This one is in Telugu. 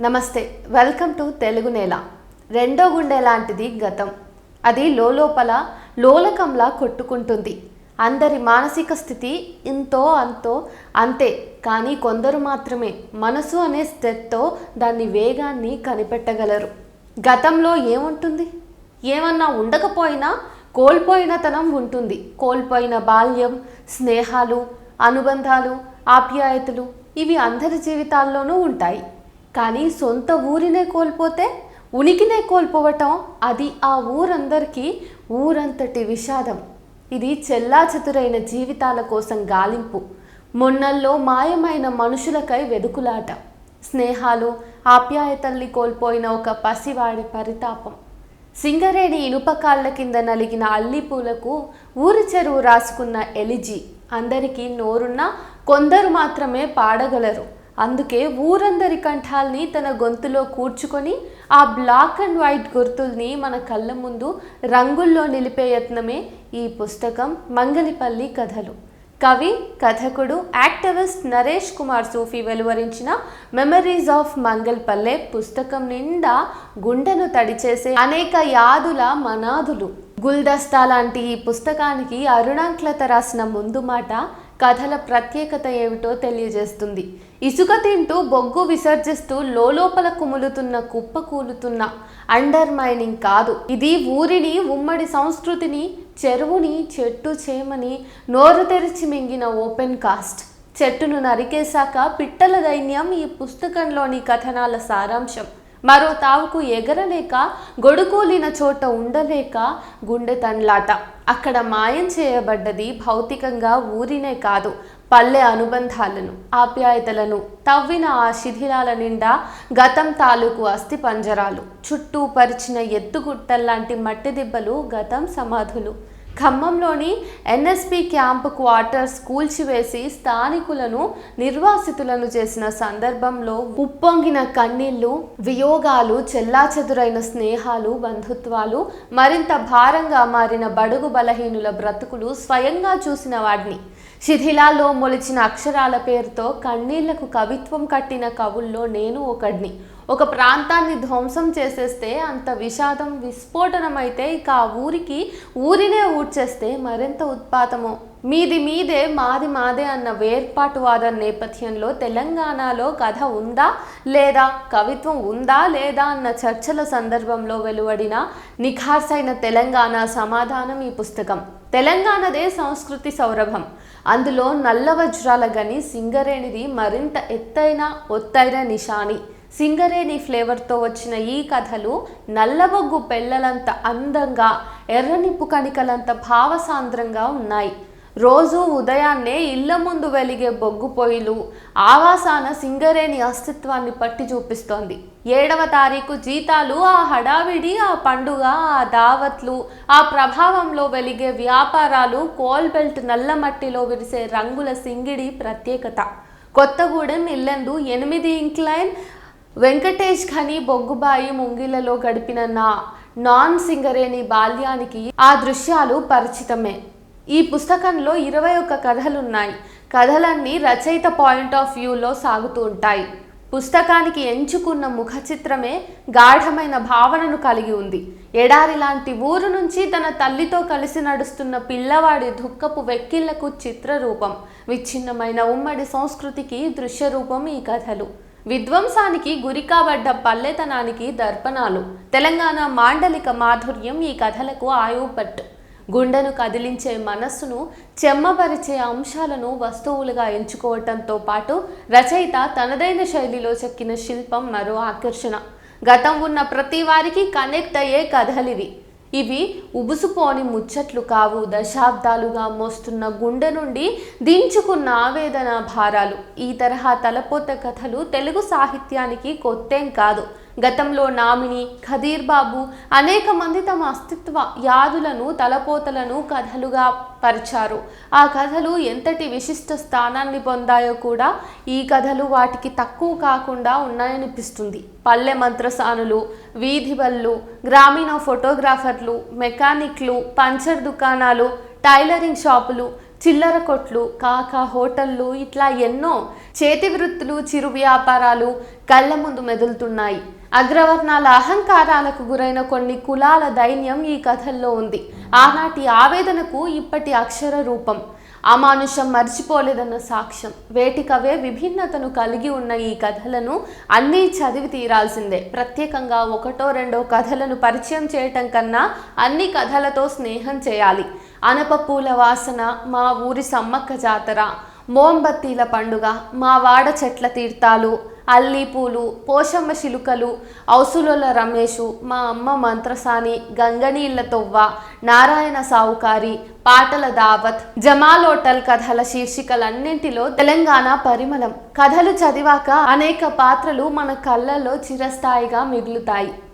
నమస్తే వెల్కమ్ టు తెలుగు నేల. రెండో గుండె లాంటిది గతం. అది లోపల లోలకంలా కొట్టుకుంటుంది. అందరి మానసిక స్థితి ఇంతో అంతో అంతే కానీ కొందరు మాత్రమే మనసు అనే స్థితితో దాన్ని వేగాన్ని కనిపెట్టగలరు. గతంలో ఏముంటుంది? ఏమన్నా ఉండకపోయినా కోల్పోయిన తనం ఉంటుంది. కోల్పోయిన బాల్యం స్నేహాలు అనుబంధాలు ఆప్యాయతలు ఇవి అందరి జీవితాల్లోనూ ఉంటాయి. కానీ సొంత ఊరినే కోల్పోతే ఉనికినే కోల్పోవటం అది ఆ ఊరందరికీ ఊరంతటి విషాదం. ఇది చెల్లా చతురైన జీవితాల కోసం గాలింపు. మొన్నల్లో మాయమైన మనుషులకై వెదుకులాట. స్నేహాలు ఆప్యాయతల్ని కోల్పోయిన ఒక పసివాడి పరితాపం. సింగరేణి ఇనుప కాళ్ళ కింద నలిగిన అల్లిపూలకు ఊరి చెరువు రాసుకున్న ఎలిజీ. అందరికీ నోరున్నా కొందరు మాత్రమే పాడగలరు. అందుకే ఊరందరి కంఠాల్ని తన గొంతులో కూర్చుకొని ఆ బ్లాక్ అండ్ వైట్ గుర్తుల్ని మన కళ్ళ ముందు రంగుల్లో నిలిపే యత్నమే ఈ పుస్తకం మంగలిపల్లి కథలు. కవి కథకుడు యాక్టివిస్ట్ నరేష్ కుమార్ సూఫీ వెలువరించిన మెమరీస్ ఆఫ్ మంగల్పల్లె పుస్తకం నిండా గుండెను తడిచేసే అనేక యాదుల మనాదులు. గుల్దస్తా లాంటి ఈ పుస్తకానికి అరుణాంక్లత రాసిన ముందు మాట కథల ప్రత్యేకత ఏమిటో తెలియజేస్తుంది. ఇసుక తింటూ బొగ్గు విసర్జిస్తూ లోపల కుములుతున్న కుప్ప కూలుతున్న అండర్ మైనింగ్ కాదు. ఇది ఊరిని ఉమ్మడి సంస్కృతిని చెరువుని చెట్టు చేమని నోరు తెరిచి మింగిన ఓపెన్ కాస్ట్. చెట్టును నరికేశాక పిట్టల దైన్యం ఈ పుస్తకంలోని కథనాల సారాంశం. మరో తావుకు ఎగరలేక గొడుకూలిన చోట ఉండలేక గుండె తన్లాట. అక్కడ మాయం చేయబడ్డది భౌతికంగా ఊరినే కాదు పల్లె అనుబంధాలను ఆప్యాయతలను తవ్విన ఆ శిథిలాల నిండా గతం తాలూకు అస్థి పంజరాలు. చుట్టూ పరిచిన ఎత్తుగుట్టల్లాంటి మట్టి దిబ్బలు గతం సమాధులు. ఖమ్మంలోని ఎన్ఎస్పి క్యాంప్ క్వార్టర్స్ కూల్చివేసి స్థానికులను నిర్వాసితులను చేసిన సందర్భంలో ఉప్పొంగిన కన్నీళ్ళు వియోగాలు చెల్లాచెదురైన స్నేహాలు బంధుత్వాలు మరింత భారంగా మారిన బడుగు బలహీనుల బ్రతుకులు స్వయంగా చూసిన వాడిని. శిథిలాల్లో మొలిచిన అక్షరాల పేరుతో కన్నీళ్ళకు కవిత్వం కట్టిన కవుల్లో నేను ఒకడిని. ఒక ప్రాంతాన్ని ధ్వంసం చేసేస్తే అంత విషాదం విస్ఫోటనమైతే ఇక ఆ ఊరికి ఊరినే ఊడ్చేస్తే మరింత ఉత్పాతమో. మీది మీదే మాది మాదే అన్న వేర్పాటువాద నేపథ్యంలో తెలంగాణలో కథ ఉందా లేదా కవిత్వం ఉందా లేదా అన్న చర్చల సందర్భంలో వెలువడిన నిఖార్సైన తెలంగాణ సమాధానం ఈ పుస్తకం. తెలంగాణదే సంస్కృతి సౌరభం. అందులో నల్ల వజ్రాల గని సింగరేణిది మరింత ఎత్తైన ఒత్తైన నిషాని సింగరేణి ఫ్లేవర్తో వచ్చిన ఈ కథలు నల్లబొగ్గు పెళ్ళలంత అందంగా ఎర్రనిప్పు కణికలంత భావసాంద్రంగా ఉన్నాయి. రోజు ఉదయాన్నే ఇళ్ళ ముందు వెలిగే బొగ్గు పొయ్యిలు ఆవాసాన సింగరేణి అస్తిత్వాన్ని పట్టి చూపిస్తోంది. ఏడవ తారీఖు జీతాలు ఆ హడావిడి ఆ పండుగ ఆ దావత్లు ఆ ప్రభావంలో వెలిగే వ్యాపారాలు కోల్బెల్ట్ నల్లమట్టిలో నల్ల మట్టిలో విరిసే రంగుల సింగిడి ప్రత్యేకత. కొత్తగూడెం ఇల్లందు ఎనిమిది ఇంక్లైన్ వెంకటేష్ ఖని బొగ్గుబాయి ముంగిలలో గడిపిన నా నాన్ సింగరేణి బాల్యానికి ఆ దృశ్యాలు పరిచితమే. ఈ పుస్తకంలో ఇరవై ఒక్క కథలున్నాయి. కథలన్నీ రచయిత పాయింట్ ఆఫ్ వ్యూలో సాగుతూ ఉంటాయి. పుస్తకానికి ఎంచుకున్న ముఖ చిత్రమే గాఢమైన భావనను కలిగి ఉంది. ఎడారి లాంటి ఊరు నుంచి తన తల్లితో కలిసి నడుస్తున్న పిల్లవాడి దుఃఖపు వెక్కిళ్ళకు చిత్రరూపం. విచ్ఛిన్నమైన ఉమ్మడి సంస్కృతికి దృశ్యరూపం ఈ కథలు. విధ్వంసానికి గురి కాబడ్డ పల్లెతనానికి దర్పణాలు. తెలంగాణ మాండలిక మాధుర్యం ఈ కథలకు ఆయుపట్ గుండెను కదిలించే మనస్సును చెమ్మపరిచే అంశాలను వస్తువులుగా ఎంచుకోవటంతో పాటు రచయిత తనదైన శైలిలో చెక్కిన శిల్పం మరో ఆకర్షణ. గతం ఉన్న ప్రతి వారికి కనెక్ట్ అయ్యే కథలివి. ఇవి ఉబుసుపోని ముచ్చట్లు కావు దశాబ్దాలుగా మోస్తున్న గుండె నుండి దించుకున్న ఆవేదన భారాలు. ఈ తరహా తలపోత కథలు తెలుగు సాహిత్యానికి కొత్తేం కాదు. గతంలో నామిని ఖదీర్ బాబు అనేక మంది తమ అస్తిత్వ యాదులను తలపోతలను కథలుగా పరిచారు. ఆ కథలు ఎంతటి విశిష్ట స్థానాన్ని పొందాయో కూడా ఈ కథలు వాటికి తక్కువ కాకుండా ఉన్నాయనిపిస్తుంది. పల్లె మంత్రసానులు వీధి బళ్ళు గ్రామీణ ఫోటోగ్రాఫర్లు మెకానిక్లు పంచర్ దుకాణాలు టైలరింగ్ షాపులు చిల్లర కొట్లు కాకా హోటళ్ళు ఇట్లా ఎన్నో చేతి వృత్తులు చిరు వ్యాపారాలు కళ్ళ ముందు మెదులుతున్నాయి. అగ్రవర్ణాల అహంకారాలకు గురైన కొన్ని కులాల దైన్యం ఈ కథల్లో ఉంది. ఆనాటి ఆవేదనకు ఇప్పటి అక్షర రూపం. అమానుషం మర్చిపోలేదన్న సాక్ష్యం. వేటికవే విభిన్నతను కలిగి ఉన్న ఈ కథలను అన్నీ చదివి తీరాల్సిందే. ప్రత్యేకంగా ఒకటో రెండో కథలను పరిచయం చేయటం కన్నా అన్ని కథలతో స్నేహం చేయాలి. అనప పూల వాసన మా ఊరి సమ్మక్క జాతర మోంబత్తీల పండుగ మా వాడ చెట్ల తీర్థాలు అల్లిపూలు పోషమ్మ శిలుకలు ఔసులోల రమేషు మా అమ్మ మంత్రసాని గంగనీళ్ళ తొవ్వ నారాయణ సావుకారి పాటల దావత్ జమాలోటల్ కథల శీర్షికలన్నింటిలో తెలంగాణ పరిమళం. కథలు చదివాక అనేక పాత్రలు మన కళ్ళల్లో చిరస్థాయిగా మిగులుతాయి.